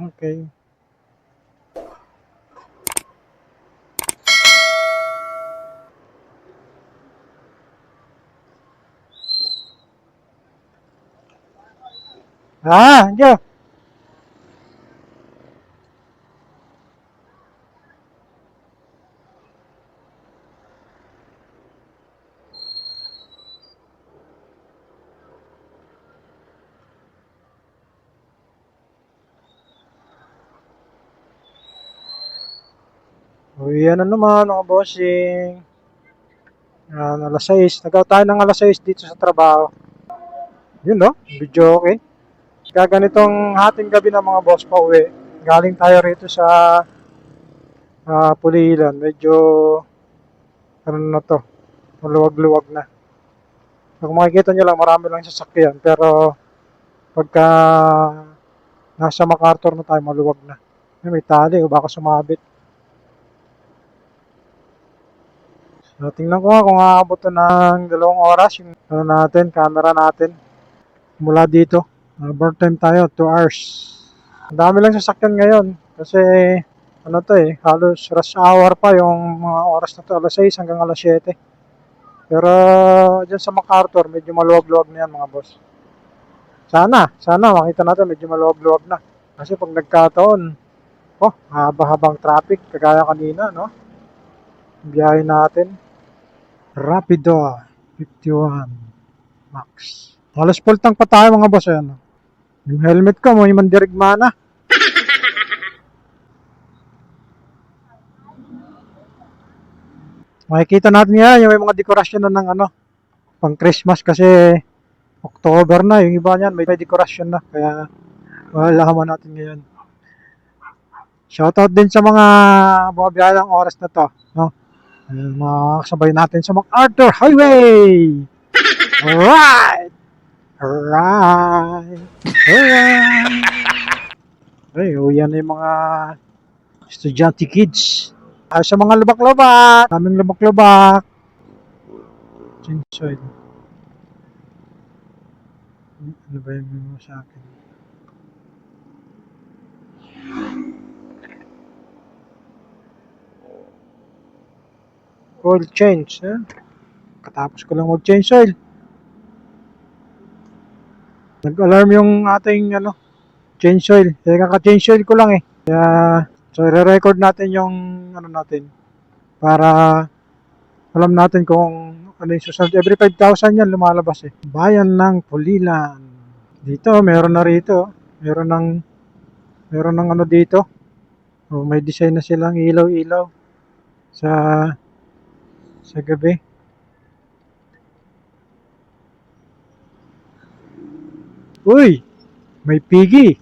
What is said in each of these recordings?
Okay. Ah, yo. Uy, ano naman mga bossing. Yan, alas 6. Nagaw tayo ng alas 6 dito sa trabaho. Yun no, video okay. Kaya ganitong hating gabi ng mga boss pa uwi. Galing tayo rito sa ah, Pulilan. Medyo ano na to, maluwag-luwag na. Kung makikita nyo lang, marami lang sasakyan. Pero pagka nasa MacArthur na tayo, maluwag na. May tali o baka sumabit. So, tingnan ko nga kung aabot to ng dalawang oras yung ano natin, camera natin. Mula dito. Uh, burn time tayo, 2 hours. Ang dami lang sasakyan ngayon. Kasi, ano to eh, halos rush hour pa yung mga oras na to, alas 6 hanggang alas 7. Pero, dyan sa MacArthur, medyo maluwag-luwag na yan mga boss. Sana, sana makita natin medyo maluwag-luwag na. Kasi pag nagkataon, oh, haba-habang traffic, kagaya kanina, no? Biyahe natin. Rapido 51 Max. Halos full tank pa tayo mga boss. Ayan. Yung helmet ko, may mandirigma na. Makikita natin yan, yung may mga dekorasyon na ng ano, pang Christmas kasi October na, yung iba niyan may, may dekorasyon na. Kaya malalaman natin ngayon. Shoutout din sa mga bumabiyahe ng oras na to. No? Ayun, mga kasabay natin sa MacArthur Highway! Alright! Alright! Alright! Ay, oh, yan yung mga estudyante kids. Ay, sa mga lubak-lubak! Daming lubak-lubak! Change oil. Ano ba yung sa akin? Oil change. Eh? Katapos ko lang mag-change oil. Nag-alarm yung ating ano, change oil. Kaya kaka-change oil ko lang eh. Kaya, so re-record natin yung ano natin. Para alam natin kung ano yung susunod. Every 5,000 yan lumalabas eh. Bayan ng Pulilan. Dito, meron na rito. Meron ng meron ng ano dito. Oh, may design na silang ilaw-ilaw sa sa gabi. Uy! May piggy.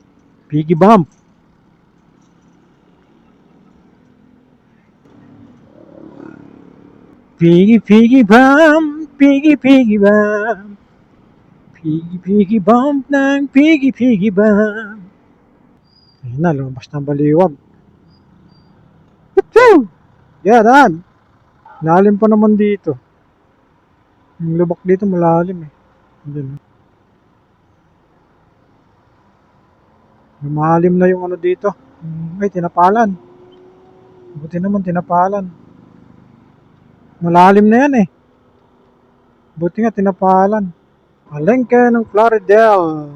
Piggy bump. Piggy, piggy bump. Piggy, piggy bump. Piggy, piggy bump ng piggy, piggy bump. Ayun na, lumabas ng baliwag. Woohoo! Yan, Lalim pa naman dito. Yung lubak dito malalim eh. Diyan. Lumalim na yung ano dito. Hmm, Ay, tinapalan. Buti naman tinapalan. Malalim na yan eh. Buti nga tinapalan. Palengke ng Plaridel.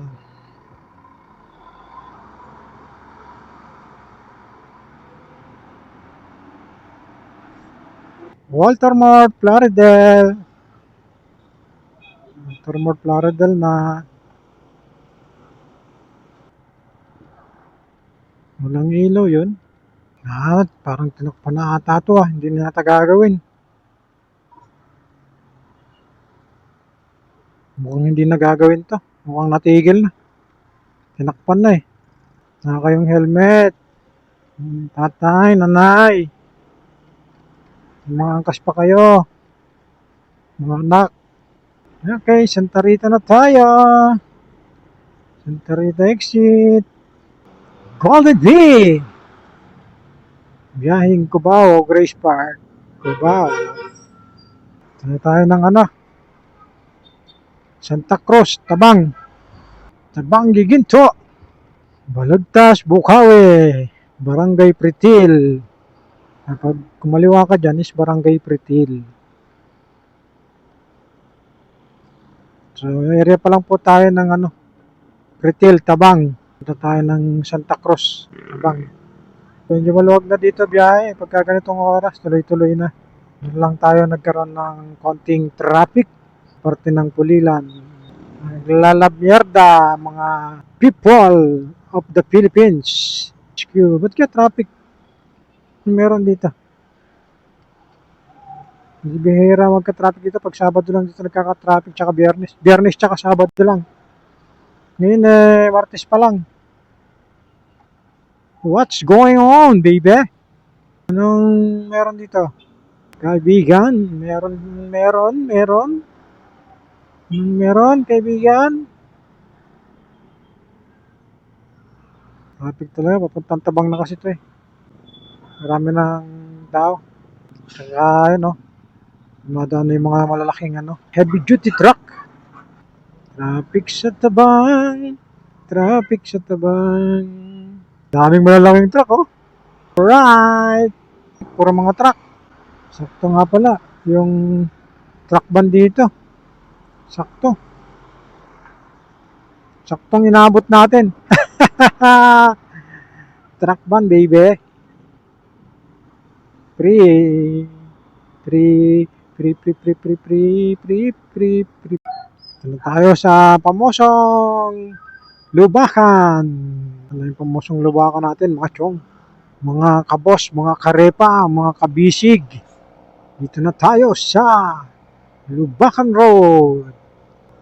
Walter Moore, Plaridel. Walter Moore, Plaridel na. Walang ilaw yun. Ah, parang tinakpan na ata to ah. Hindi na ata gagawin. Mukhang hindi na gagawin to. Mukhang natigil na. Tinakpan na eh. Naka kayong helmet. Hmm, Tatay, nanay. Mga angkas pa kayo. Mga anak. Okay, Santa Rita na tayo. Santa Rita exit. Golden D! Biyahing Cubao, Grace Park. Cubao. Ito na tayo ng ano. Santa Cruz, Tabang. Tabang Giginto. Balagtas, Bukawi, Barangay Pritil. Kapag kumaliwa ka dyan is Barangay Pritil. So, area pa lang po tayo ng ano, Pritil, Tabang. Punta tayo ng Santa Cruz, Tabang. Medyo maluwag na dito biyahe. Pagka ganitong oras, tuloy-tuloy na. Doon lang tayo nagkaroon ng konting traffic. Parte ng Pulilan. Naglalabierda mga people of the Philippines. HQ. Ba't kaya traffic? Meron dito. Hindi bihira magka-traffic dito. Pag Sabado lang dito nagkaka-traffic tsaka Biyernes. Biyernes tsaka Sabado lang. Ngayon eh, Martes pa lang. What's going on, baby? Anong meron dito? Kaibigan, meron, meron, meron. Anong meron, kaibigan? Traffic talaga, papuntang tabang na kasi ito eh. Marami ng tao. Saka, yun oh. Dumadaan na yung mga malalaking ano, heavy duty truck. Traffic sa tabang. Traffic sa tabang. Daming malalaking truck oh. Alright. Puro mga truck. Sakto nga pala. Yung truck ban dito. Sakto. Saktong inabot natin. truck ban baby. Free. Free. Free, free, free, free, free, free, free, free. Na tayo sa pamosong lubakan. Ano yung pamosong lubakan natin, mga chong. Mga kabos, mga karepa, mga kabisig. Dito na tayo sa Lubakan Road.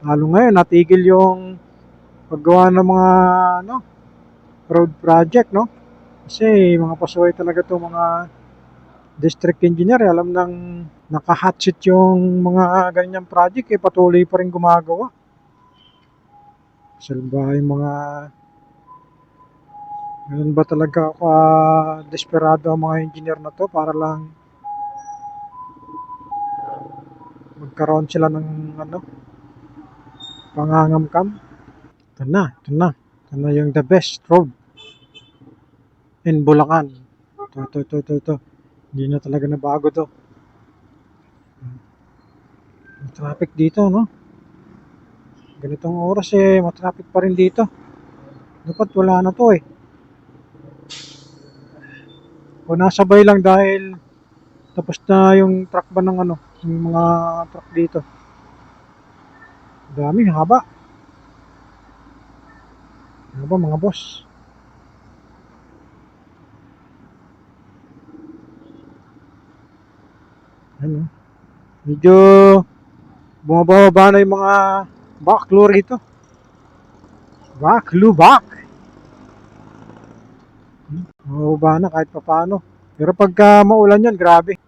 Lalo ngayon, natigil yung paggawa ng mga ano, road project, no? Kasi mga pasuway talaga to mga district engineer, eh, alam nang nakahatsit yung mga ganyang project, eh patuloy pa rin gumagawa. Salba yung mga Ganun ba talaga ka desperado ang mga engineer na to para lang magkaroon sila ng ano pangangamkam. Ito na, ito na. Ito na yung the best road in Bulacan. Ito, ito, ito, ito, ito. Hindi na talaga nabago to. Traffic dito, no? Ganitong oras eh, matraffic pa rin dito. Dapat wala na to eh. O nasabay lang dahil tapos na yung truck ba ng ano, yung mga truck dito. Dami, haba. Haba mga boss. Ano? Medyo bumababa na yung mga baklo rito. Baklo, bak! Bumababa na kahit papaano. Pero pagka maulan yan, grabe.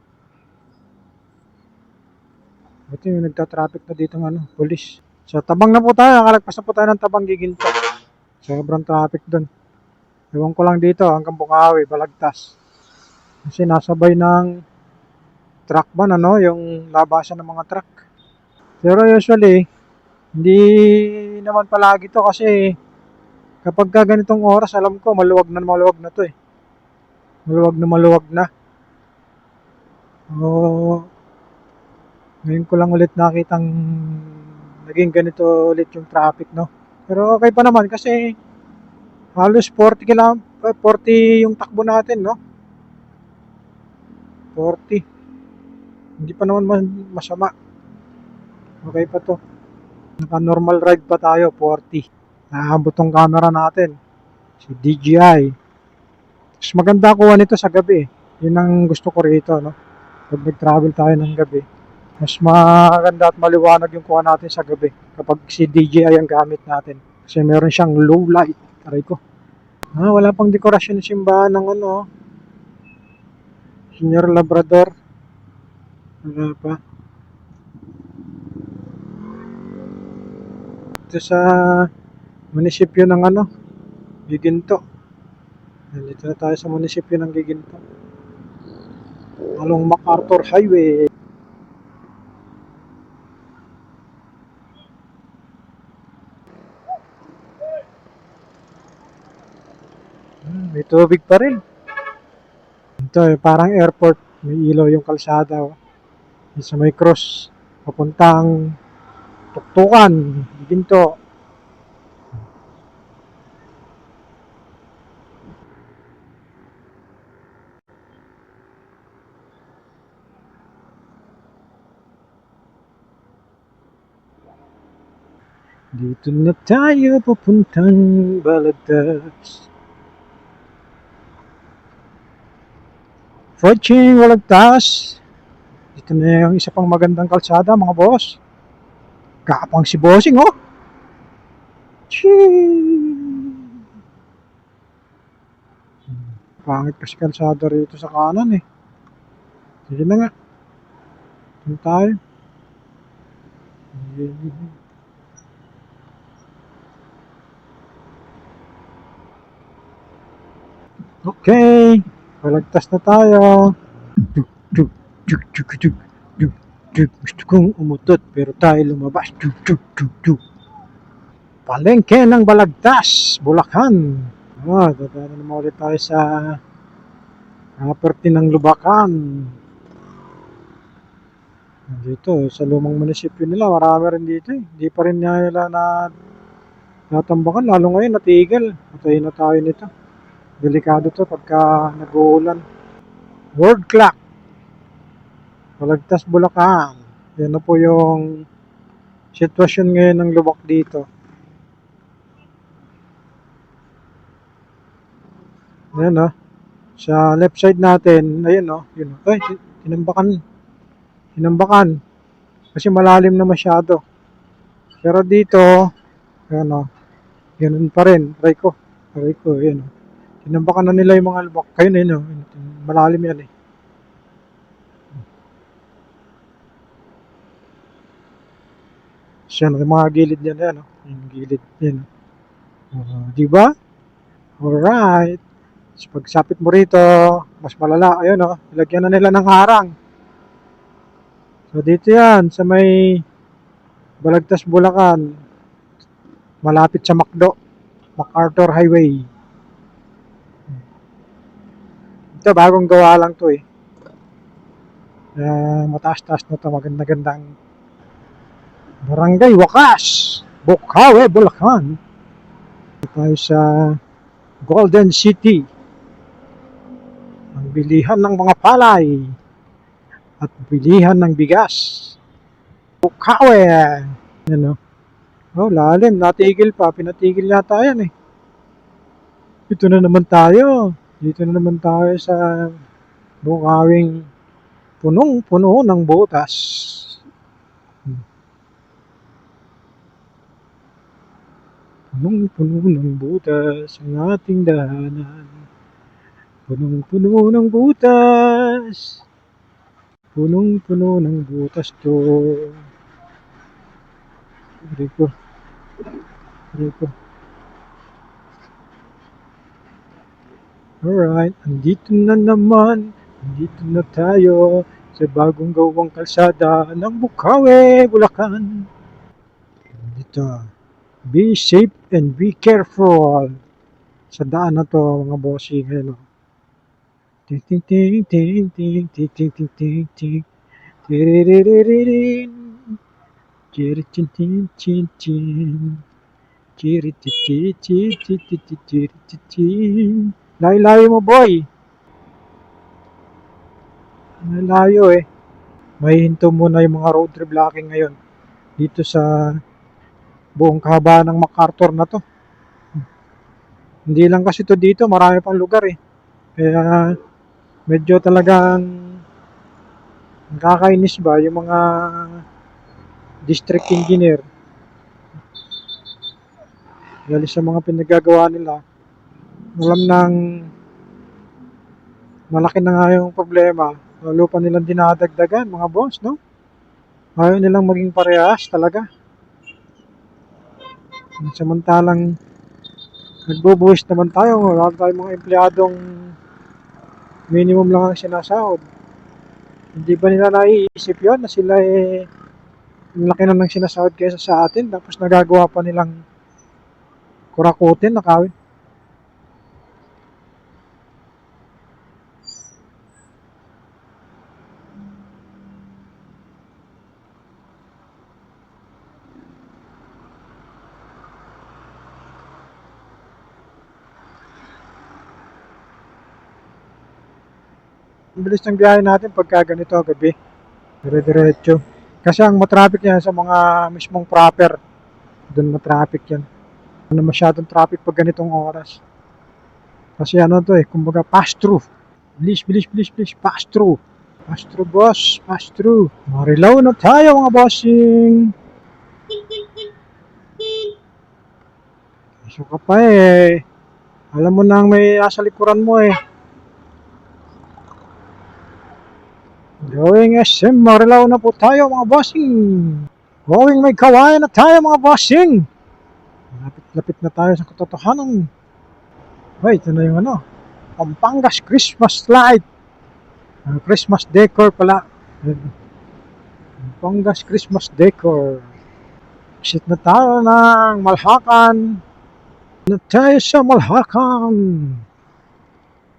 Ito yung nagta-traffic na dito ng ano, police. So, tabang na po tayo. Nakalagpas na po tayo ng tabang giginto. Sobrang traffic doon. Ewan ko lang dito hanggang Bukawi, Balagtas. Kasi nasabay ng truck ban, ano, yung labasan ng mga truck. Pero usually, hindi naman palagi to kasi kapag ka ganitong oras, alam ko, maluwag na maluwag na to eh. Maluwag na maluwag na. Oo. Ngayon ko lang ulit nakitang naging ganito ulit yung traffic, no? Pero okay pa naman kasi halos 40 km, 40 yung takbo natin, no? 40. Hindi pa naman mas- masama. Okay pa to. Naka-normal ride pa tayo, 40. Naabot tong camera natin. Si DJI. Mas maganda kuha nito sa gabi. eh. Yun ang gusto ko rito, no? Pag nag-travel tayo ng gabi. Mas maganda at maliwanag yung kuha natin sa gabi. Kapag si DJI ang gamit natin. Kasi meron siyang low light. Aray ko. Ah, wala pang dekorasyon ng simbahan ng ano. Senior Labrador. Wala pa. Ito sa munisipyo ng ano, Giginto. Nandito na tayo sa munisipyo ng Giginto. Along MacArthur Highway. Hmm, may tubig pa rin. Ito, parang airport. May ilaw yung kalsada. Oh. Sa may cross. Papuntang tuktukan. Ginto. Dito na tayo papuntang Balagtas. Fortune, Walagtas. Dito na yung isa pang magandang kalsada, mga boss. Kapang si Bossing, oh. Chee! Pangit kasi kalsada rito sa kanan, eh. Sige na nga. Dito tayo. Okay. Palagtas na tayo. Tuk, tuk, tuk, tuk, tuk, tuk, tuk. Gusto kong umutot pero tayo lumabas. Tuk, tuk, tuk, tuk. Palengke ng Balagtas, Bulacan. Ah, dadaan na naman ulit tayo sa property ng Lubacan. Dito, sa lumang munisipyo nila, marami rin dito eh. Hindi pa rin nila na natambakan, lalo ngayon natigil. Patayin na tayo nito. Delikado to pagka nag-uulan. World clock. Palagtas Bulacan. Yan na po yung sitwasyon ngayon ng lubak dito. Ayan o. Sa left side natin, ayun o. Yun o. Ay, tinambakan. Tinambakan. Kasi malalim na masyado. Pero dito, ayan o. Ganun pa rin. Aray ko. Aray ko, ayan o. Tinambakan na nila yung mga lubak. Kayo na yun, oh. malalim yan eh. Siya, yung mga gilid yan, yan, oh. yung gilid yan. Uh, di ba? Alright. So, pagsapit mo rito, mas malala. Ayun, oh, ilagyan na nila ng harang. So, dito yan, sa may Balagtas, Bulacan. Malapit sa Macdo. MacArthur Highway. Ito, bagong gawa lang to eh. Uh, mataas-taas na to, maganda-gandang Barangay Wakas, Bukawe, Bulacan. Dito tayo sa Golden City. Ang bilihan ng mga palay at bilihan ng bigas. Bukawe. Yan o. Oh, lalim. Natigil pa. Pinatigil yata yan eh. Ito na naman tayo. Dito na naman tayo sa bukawing punong-puno ng butas. Punong-puno ng butas ang ating dahanan. Punong-puno ng butas. Punong-puno ng butas to. Aray ko. Aray ko. Alright, andito na naman. Andito na tayo sa bagong gawang kalsada ng Bukawe, Bulacan. Dito. Be safe and be careful. Sa daan na to, mga bossing. Ano. Ting ting ting ting ting ting ting ting ting ting Tiririririn. Chiritin tin tin tin. Chiritichichichichichichichichitin. Layo-layo mo, boy. Layo eh. May hinto muna yung mga road trip blocking ngayon. Dito sa buong kahabaan ng MacArthur na to. Hindi lang kasi to dito, marami pang lugar eh. Kaya medyo talagang nakakainis ba yung mga district engineer. Dahil sa mga pinagagawa nila, alam nang malaki na nga yung problema. Lalo pa nilang dinadagdagan, mga boss, no? Ayaw nilang maging parehas talaga. Samantalang nagbubuwis naman tayo, wala tayong mga empleyadong minimum lang ang sinasahod. Hindi ba nila naiisip yon na sila eh laki na ng sinasahod kaysa sa atin tapos nagagawa pa nilang kurakutin nakawin. Ang bilis ng biyahe natin pagka ganito gabi. Dire-diretso. Kasi ang matraffic yan sa mga mismong proper. Doon matraffic yan. Ano masyadong traffic pag ganitong oras. Kasi ano to eh, kumbaga pass through. Bilis, bilis, bilis, bilis, pass through. Pass through, boss. Pass through. Marilaw na tayo mga bossing. Iso ka pa eh. Alam mo nang may nasa likuran mo eh. Going SM, Marilaw na po tayo mga bossing. Going may kawayan na tayo mga bossing. Lapit-lapit na tayo sa katotohanan. Ay, ito na yung ano. Pampangas Christmas light. Ah, Christmas decor pala. Pampangas Christmas decor. Exit na tayo ng Malhakan. Na tayo sa Malhakan.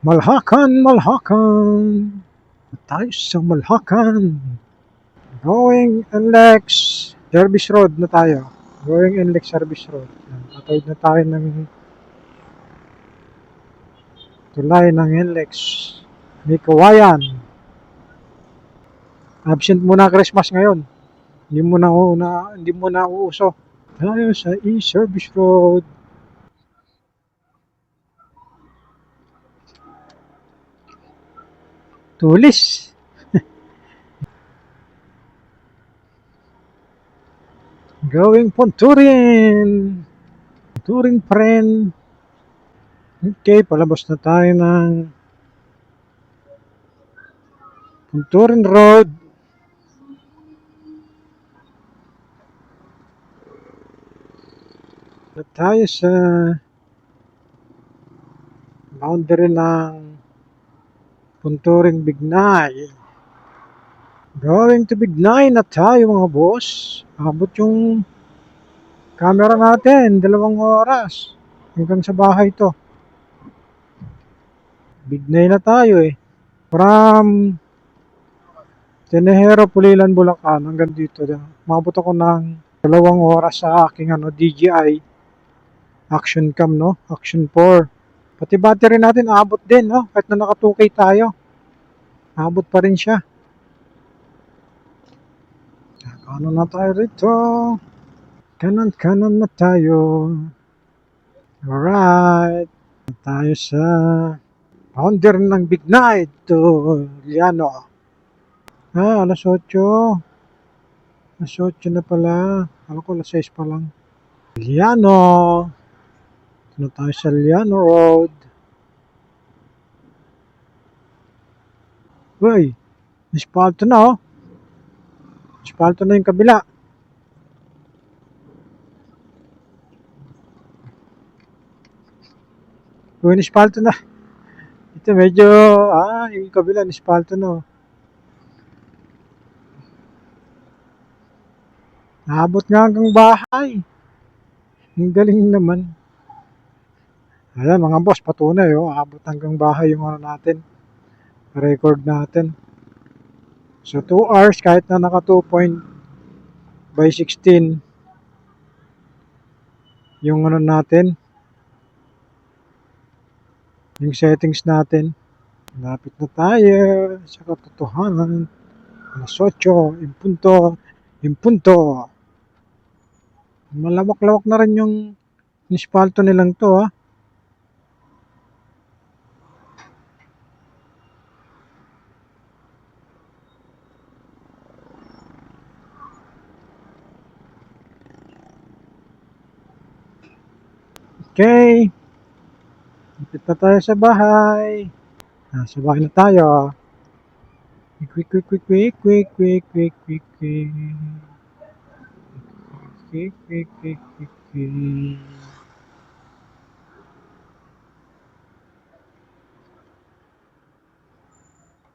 Malhakan, Malhakan. Tayo sa Malhakan. Going NLEX Service Road na tayo. Going NLEX Service Road. Yan, Tatawid na tayo ng tulay ng NLEX. May kawayan. Absent muna Christmas ngayon. Hindi mo na una, hindi mo na uuso. Tayo sa E-Service Road. Tulis. Going Ponturin. Ponturin rin. Okay, palabas na tayo ng Ponturin Road. Na tayo sa boundary ng Ponturin Bignay. Going to Bignay na tayo mga boss. Abot yung camera natin, dalawang oras. Hanggang sa bahay to. Bignay na tayo eh. From Tenehero, Pulilan, Bulacan hanggang dito. Mabot ako ng dalawang oras sa aking ano, DJI Action Cam, no? Action 4. Pati battery natin abot din, no? Kahit na nakatukay tayo. Abot pa rin siya. Ano na tayo rito? Kanan-kanan na tayo. Alright. Tayo sa founder ng Big Night to Liano. Ah, alas 8. Alas 8 na pala. Alam ko alas 6 pa lang. Liano. Na tayo sa Liano Road. Uy, ispalto na oh. Ispalto na yung kabila. Uy, ispalto na. Ito medyo, ah, yung kabila, ispalto na oh. Naabot nga hanggang bahay. Ang galing naman. Ayan mga boss, patunay oh. Abot hanggang bahay yung ano natin. Record natin. So 2 hours kahit na naka 2 point by 16 yung ano natin yung settings natin. Lapit na tayo sa katotohanan. Alas 8, impunto, impunto. Malawak-lawak na rin yung nispalto nilang to ah. Okay. Lapit na tayo sa bahay. Ah, sa bahay na tayo. Quick, quick, quick, quick, quick, quick, quick, quick, quick. Quick, quick, quick, quick, quick.